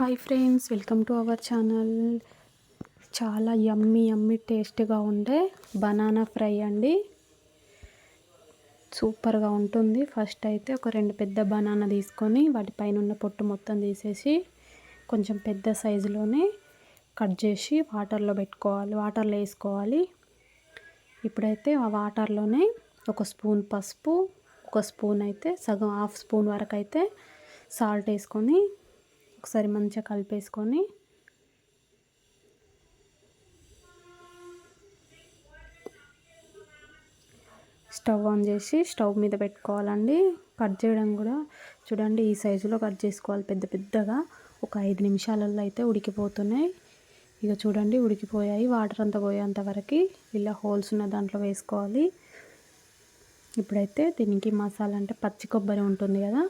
Hi friends welcome to our channel చాలా yummy yummy టేస్ట్గా ఉండే బనానా ఫ్రై అండి. సూపర్గా ఉంటుంది. ఫస్ట్ అయితే ఒక రెండు పెద్ద బనానా తీసుకొని వాటిపైన ఉన్న పొట్టు మొత్తం తీసేసి కొంచెం పెద్ద సైజులోనే కట్ చేసి వాటర్లో పెట్టుకోవాలి వాటర్లో వేసుకోవాలి. ఇప్పుడైతే ఆ వాటర్లోనే ఒక స్పూన్ పసుపు ఒక స్పూన్ అయితే సగం హాఫ్ స్పూన్ వరకు అయితే సాల్ట్ వేసుకొని ఒకసారి మంచిగా కలిపేసుకొని స్టవ్ ఆన్ చేసి స్టవ్ మీద పెట్టుకోవాలండి. కట్ చేయడం కూడా చూడండి ఈ సైజులో కట్ చేసుకోవాలి. పెద్ద పెద్దగా ఒక ఐదు నిమిషాలలో అయితే ఉడికిపోతున్నాయి. ఇక చూడండి ఉడికిపోయాయి. వాటర్ అంతా పోయేంత వరకు ఇలా హోల్స్ ఉన్న దాంట్లో వేసుకోవాలి. ఇప్పుడైతే దీనికి మసాలా అంటే పచ్చి కొబ్బరి ఉంటుంది కదా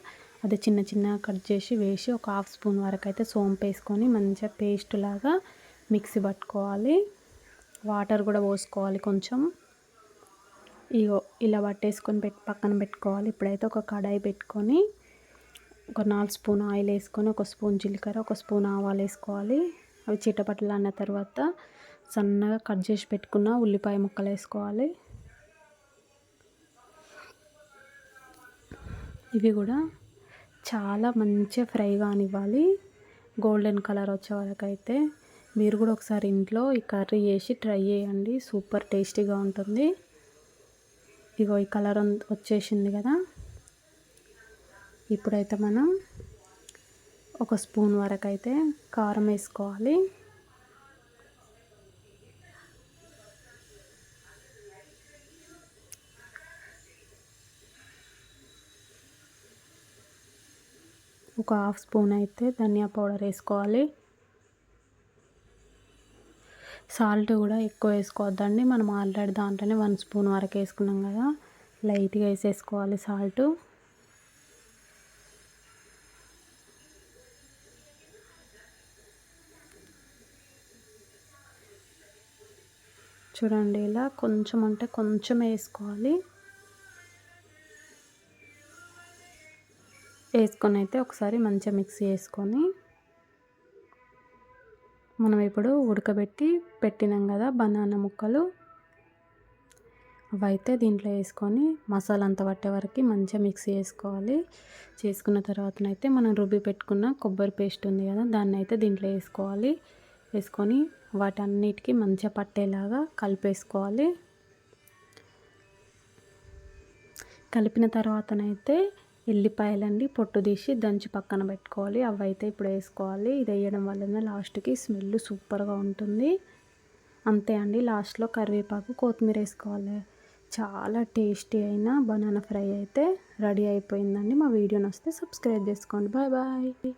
అది చిన్న చిన్న కట్ చేసి వేసి ఒక హాఫ్ స్పూన్ వరకు అయితే సోంపు వేసుకొని మంచిగా పేస్ట్ లాగా మిక్సీ పట్టుకోవాలి. వాటర్ కూడా పోసుకోవాలి కొంచెం. ఇగో ఇలా పట్టేసుకొని పెట్టి పక్కన పెట్టుకోవాలి. ఇప్పుడైతే ఒక కడాయి పెట్టుకొని ఒక నాలుగు స్పూన్ ఆయిల్ వేసుకొని ఒక స్పూన్ జీలకర్ర ఒక స్పూన్ ఆవాలు వేసుకోవాలి. అవి చిటపట్లు అన్న తర్వాత సన్నగా కట్ చేసి పెట్టుకున్న ఉల్లిపాయ ముక్కలు వేసుకోవాలి. ఇవి కూడా చాలా మంచిగా ఫ్రై కానివ్వాలి. గోల్డెన్ కలర్ వచ్చే వరకు అయితే మీరు కూడా ఒకసారి ఇంట్లో ఈ కర్రీ చేసి ట్రై చేయండి. సూపర్ టేస్టీగా ఉంటుంది. ఇగో ఈ కలర్ వచ్చేసింది కదా. ఇప్పుడైతే మనం ఒక స్పూన్ వరకు అయితే కారం వేసుకోవాలి. ఒక హాఫ్ స్పూన్ అయితే ధనియా పౌడర్ వేసుకోవాలి. సాల్ట్ కూడా ఎక్కువ వేసుకోవద్దండి. మనం ఆల్రెడీ దాంట్లోనే వన్ స్పూన్ వరకు వేసుకున్నాం కదా లైట్గా వేసేసుకోవాలి సాల్ట్. చూడండి ఇలా కొంచెం అంటే కొంచెం వేసుకోవాలి. వేసుకొని అయితే ఒకసారి మంచిగా మిక్స్ చేసుకొని మనం ఇప్పుడు ఉడకబెట్టి పెట్టినాం కదా బనానా ముక్కలు. అవైతే దీంట్లో వేసుకొని మసాలా అంతా పట్టే వరకు మంచిగా మిక్స్ చేసుకోవాలి. చేసుకున్న తర్వాతనైతే మనం రుబ్బి పెట్టుకున్న కొబ్బరి పేస్ట్ ఉంది కదా దాన్ని అయితే దీంట్లో వేసుకోవాలి. వేసుకొని వాటన్నిటికీ మంచిగా పట్టేలాగా కలిపేసుకోవాలి. కలిపిన తర్వాతనైతే ఎల్లిపాయలండి పొట్టు తీసి దంచి పక్కన పెట్టుకోవాలి. అవి అయితే ఇప్పుడు వేసుకోవాలి. ఇది వేయడం వలన లాస్ట్కి స్మెల్ సూపర్గా ఉంటుంది. అంతే అండి. లాస్ట్లో కరివేపాకు కొత్తిమీర వేసుకోవాలి. చాలా టేస్టీ అయిన బనానా ఫ్రై అయితే రెడీ అయిపోయిందండి. మా వీడియోని వస్తే సబ్స్క్రైబ్ చేసుకోండి. Bye bye.